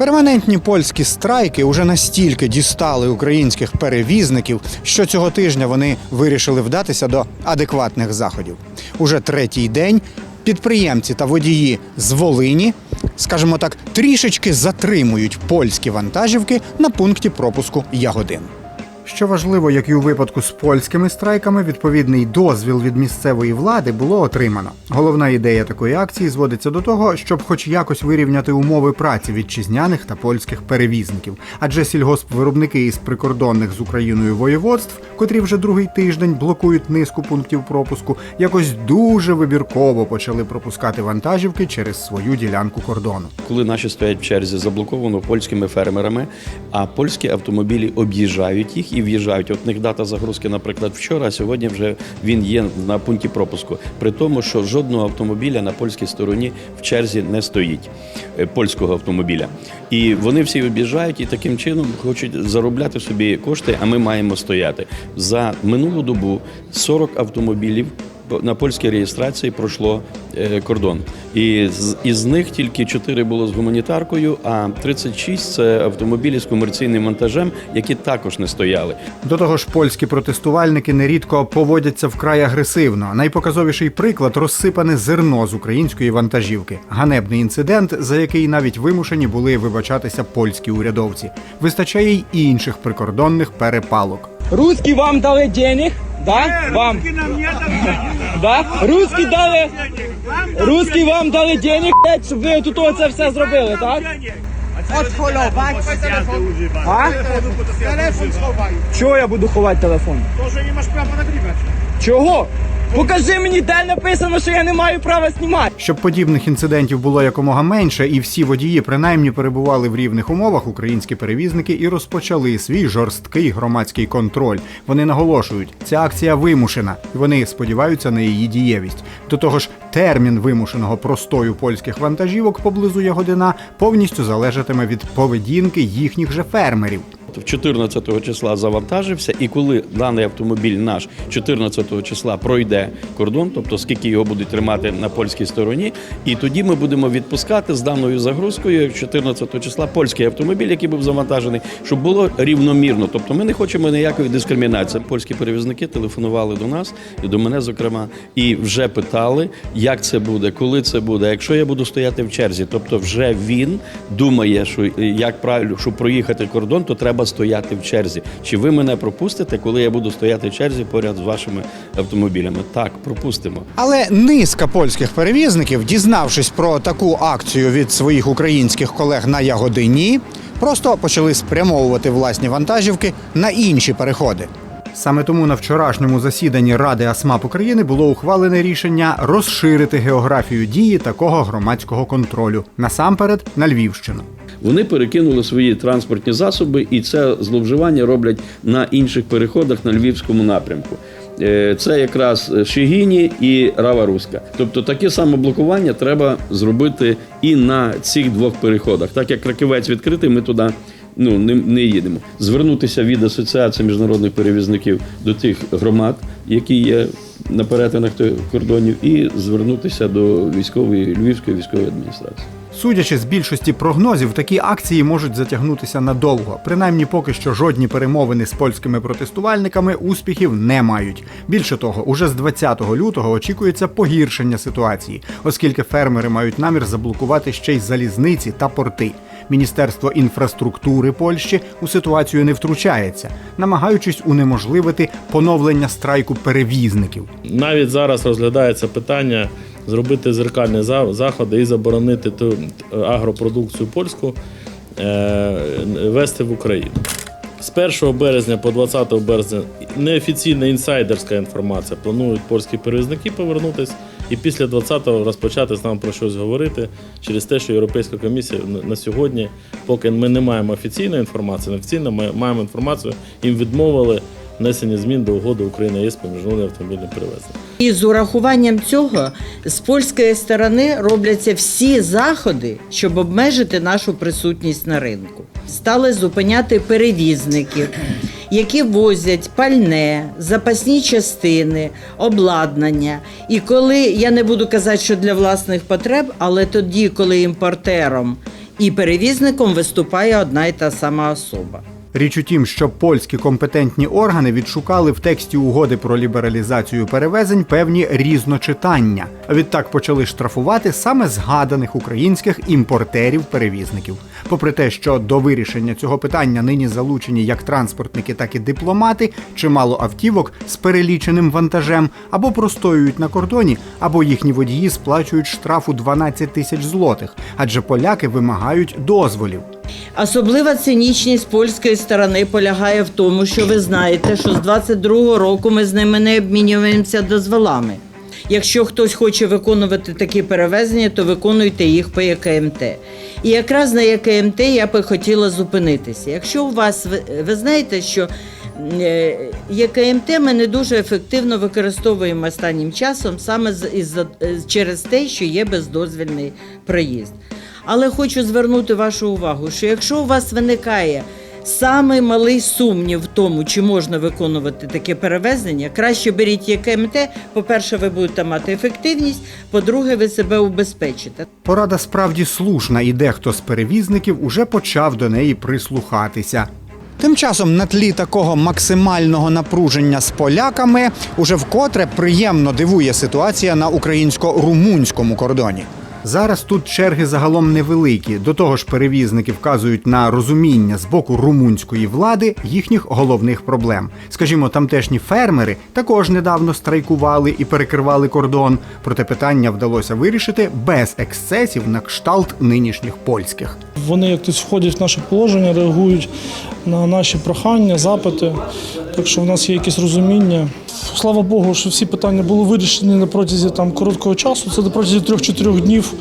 Перманентні польські страйки уже настільки дістали українських перевізників, що цього тижня вони вирішили вдатися до адекватних заходів. Уже третій день підприємці та водії з Волині, скажімо так, трішечки затримують польські вантажівки на пункті пропуску Ягодин. Що важливо, як і у випадку з польськими страйками, відповідний дозвіл від місцевої влади було отримано. Головна ідея такої акції зводиться до того, щоб хоч якось вирівняти умови праці вітчизняних та польських перевізників. Адже сільгоспвиробники із прикордонних з Україною воєводств, котрі вже другий тиждень блокують низку пунктів пропуску, якось дуже вибірково почали пропускати вантажівки через свою ділянку кордону. Коли наші стоять в черзі, заблоковано польськими фермерами, а польські автомобілі об'їжджають їх і в'їжджають. От них дата загрузки, наприклад, вчора, а сьогодні вже він є на пункті пропуску. При тому, що жодного автомобіля на польській стороні в черзі не стоїть е, польського автомобіля. І вони всі об'їжджають і таким чином хочуть заробляти собі кошти, а ми маємо стояти. За минулу добу 40 автомобілів на польській реєстрації пройшло е, кордон. І з із них тільки 4 було з гуманітаркою, а 36 – це автомобілі з комерційним вантажем, які також не стояли. До того ж, польські протестувальники нерідко поводяться вкрай агресивно. Найпоказовіший приклад розсипане зерно з української вантажівки. Ганебний інцидент, за який навіть вимушені були вибачатися польські урядовці. Вистачає й інших прикордонних перепалок. Русські вам дали денег? Да? Вам? Да? Русские дали, Русские вам дали денег, блядь, щоб ви тут оце все зробили, так? Odholować А? Телефон сховай. Чого я буду ховати телефон? Тоже не nie права нагрівати. Чого? Покажи мені, де написано, що я не маю права знімати. Щоб подібних інцидентів було якомога менше, і всі водії принаймні перебували в рівних умовах, українські перевізники і розпочали свій жорсткий громадський контроль. Вони наголошують, ця акція вимушена, і вони сподіваються на її дієвість. До того ж, термін вимушеного простою польських вантажівок поблизу Ягодина повністю залежатиме від поведінки їхніх же фермерів. В 14 числа завантажився, і коли даний автомобіль наш 14 числа пройде кордон, тобто скільки його будуть тримати на польській стороні, і тоді ми будемо відпускати з даною загрузкою 14 числа польський автомобіль, який був завантажений, щоб було рівномірно. Тобто ми не хочемо ніякої дискримінації. Польські перевізники телефонували до нас і до мене, зокрема, і вже питали, як це буде, коли це буде. Якщо я буду стояти в черзі, тобто вже він думає, що як правильно, щоб проїхати кордон, то треба стояти в черзі. Чи ви мене пропустите, коли я буду стояти в черзі поряд з вашими автомобілями? Так, пропустимо. Але низка польських перевізників, дізнавшись про таку акцію від своїх українських колег на Ягодині, просто почали спрямовувати власні вантажівки на інші переходи. Саме тому на вчорашньому засіданні Ради АСМАП України було ухвалене рішення розширити географію дії такого громадського контролю насамперед на Львівщину. Вони перекинули свої транспортні засоби, і це зловживання роблять на інших переходах на львівському напрямку. Е, Це якраз Шигіні і Рава Руська. Тобто таке саме блокування треба зробити і на цих двох переходах. Так як раківець відкритий, ми туди ну, не, не їдемо. Звернутися від Асоціації міжнародних перевізників до тих громад, які є на перетинах кордонів, і звернутися до військової львівської військової адміністрації. Судячи з більшості прогнозів, такі акції можуть затягнутися надовго. Принаймні, поки що жодні перемовини з польськими протестувальниками успіхів не мають. Більше того, уже з 20 лютого очікується погіршення ситуації, оскільки фермери мають намір заблокувати ще й залізниці та порти. Міністерство інфраструктури Польщі у ситуацію не втручається, намагаючись унеможливити поновлення страйку перевізників. Навіть зараз розглядається питання зробити зеркальні заходи і заборонити ту агропродукцію польську е, вести в Україну. З 1 березня по 20 березня неофіційна інсайдерська інформація планують польські перевізники повернутися і після 20-го розпочати з нами про щось говорити через те, що Європейська комісія на- сьогодні, поки ми не маємо офіційної інформації, неофіційно ми маємо інформацію, їм відмовили внесення змін до угоди України ЄС по міжнародним автомобільним перевезенням. І з урахуванням цього з польської сторони робляться всі заходи, щоб обмежити нашу присутність на ринку. Стали зупиняти перевізників, які возять пальне, запасні частини, обладнання. І коли я не буду казати, що для власних потреб, але тоді, коли імпортером і перевізником виступає одна й та сама особа. Річ у тім, що польські компетентні органи відшукали в тексті угоди про лібералізацію перевезень певні різночитання. А відтак почали штрафувати саме згаданих українських імпортерів-перевізників. Попри те, що до вирішення цього питання нині залучені як транспортники, так і дипломати, чимало автівок з переліченим вантажем або простоюють на кордоні, або їхні водії сплачують штрафу 12 тисяч злотих, адже поляки вимагають дозволів. Особлива цинічність польської сторони полягає в тому, що ви знаєте, що з 22-го року ми з ними не обмінюємося дозволами. Якщо хтось хоче виконувати такі перевезення, то виконуйте їх по ЄКМТ. І якраз на ЄКМТ я би хотіла зупинитися. Якщо у вас ви, знаєте, що е, ЄКМТ ми не дуже ефективно використовуємо останнім часом саме е, через те, що є бездозвільний проїзд. Але хочу звернути вашу увагу, що якщо у вас виникає самий малий сумнів в тому, чи можна виконувати таке перевезення, краще беріть ЄКМТ. По-перше, ви будете мати ефективність, по-друге, ви себе убезпечите. Порада справді слушна, і дехто з перевізників уже почав до неї прислухатися. Тим часом на тлі такого максимального напруження з поляками уже вкотре приємно дивує ситуація на українсько-румунському кордоні. Зараз тут черги загалом невеликі. До того ж, перевізники вказують на розуміння з боку румунської влади їхніх головних проблем. Скажімо, тамтешні фермери також недавно страйкували і перекривали кордон. Проте питання вдалося вирішити без ексцесів на кшталт нинішніх польських. Вони якось входять в наше положення, реагують на наші прохання, запити. Так що в нас є якесь розуміння. Слава Богу, що всі питання були вирішені на протязі там короткого часу. Це на протязі 3-4 днів.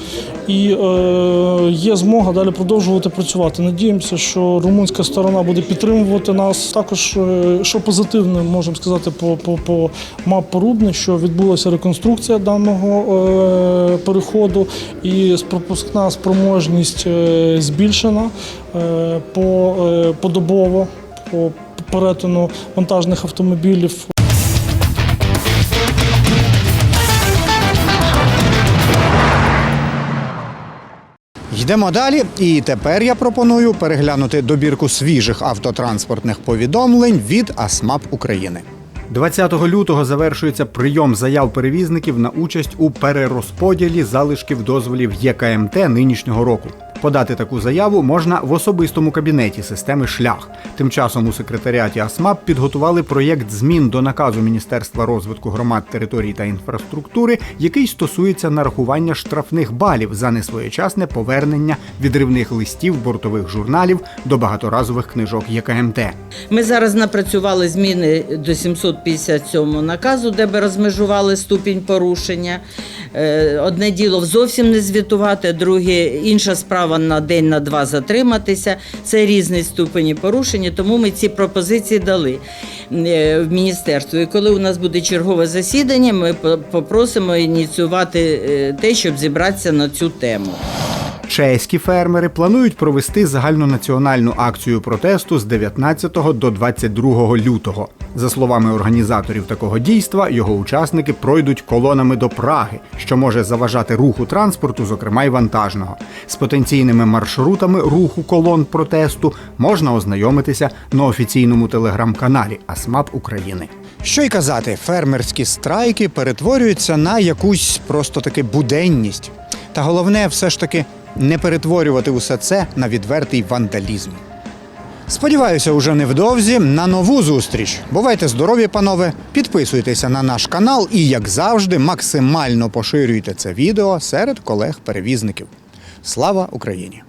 І е, є змога далі продовжувати працювати. Надіємося, що румунська сторона буде підтримувати нас. Також, е, що позитивне, можемо сказати, по, по, по МАП Порубне, що відбулася реконструкція даного е, переходу, і пропускна спроможність е, збільшена е, по, е, подобово по перетину вантажних автомобілів. Йдемо далі, і тепер я пропоную переглянути добірку свіжих автотранспортних повідомлень від АСМАП України. 20 лютого завершується прийом заяв перевізників на участь у перерозподілі залишків дозволів ЄКМТ нинішнього року. Подати таку заяву можна в особистому кабінеті системи Шлях. Тим часом у секретаріаті АСМАП підготували проєкт змін до наказу Міністерства розвитку громад, територій та інфраструктури, який стосується нарахування штрафних балів за несвоєчасне повернення відривних листів бортових журналів до багаторазових книжок ЄКМТ. Ми зараз напрацювали зміни до 757 наказу, де би розмежували ступінь порушення. Е, Одне діло зовсім не звітувати, друге інша справа на день на два затриматися. Це різні ступені порушення, тому ми ці пропозиції дали е, в міністерство. І коли у нас буде чергове засідання, ми попросимо ініціювати е, те, щоб зібратися на цю тему. Чеські фермери планують провести загальнонаціональну акцію протесту з 19 до 22 лютого. За словами організаторів такого дійства, його учасники пройдуть колонами до Праги, що може заважати руху транспорту, зокрема й вантажного. З потенційними маршрутами руху колон протесту можна ознайомитися на офіційному телеграм-каналі АСМАП України. Що й казати, фермерські страйки перетворюються на якусь просто таки буденність. Та головне, все ж таки, не перетворювати усе це на відвертий вандалізм. Сподіваюся, уже невдовзі на нову зустріч. Бувайте здорові, панове, підписуйтеся на наш канал і, як завжди, максимально поширюйте це відео серед колег-перевізників. Слава Україні!